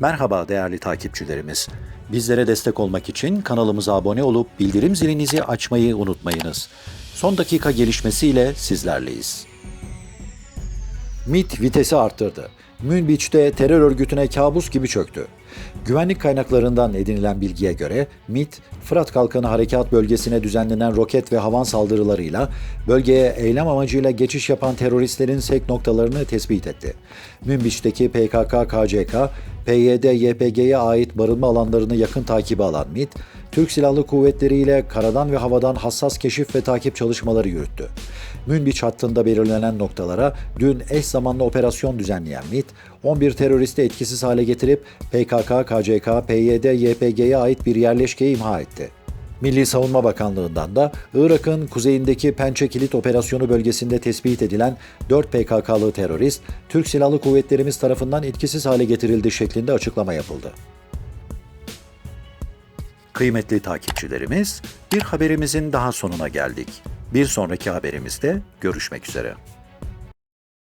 Merhaba değerli takipçilerimiz. Bizlere destek olmak için kanalımıza abone olup bildirim zilinizi açmayı unutmayınız. Son dakika gelişmesiyle sizlerleyiz. MIT vitesi arttırdı. Münbiç'te terör örgütüne kabus gibi çöktü. Güvenlik kaynaklarından edinilen bilgiye göre MIT, Fırat Kalkanı Harekat Bölgesi'ne düzenlenen roket ve havan saldırılarıyla bölgeye eylem amacıyla geçiş yapan teröristlerin sek noktalarını tespit etti. Münbiç'teki PKK-KCK, PYD-YPG'ye ait barınma alanlarını yakın takibe alan MIT, Türk Silahlı Kuvvetleri ile karadan ve havadan hassas keşif ve takip çalışmaları yürüttü. Münbiç hattında belirlenen noktalara dün eş zamanlı operasyon düzenleyen MIT, 11 teröristi etkisiz hale getirip PKK, KCK, PYD, YPG'ye ait bir yerleşkeyi imha etti. Milli Savunma Bakanlığı'ndan da Irak'ın kuzeyindeki Pençe Kilit Operasyonu bölgesinde tespit edilen 4 PKK'lı terörist, Türk Silahlı Kuvvetlerimiz tarafından etkisiz hale getirildi şeklinde açıklama yapıldı. Kıymetli takipçilerimiz, bir haberimizin daha sonuna geldik. Bir sonraki haberimizde görüşmek üzere.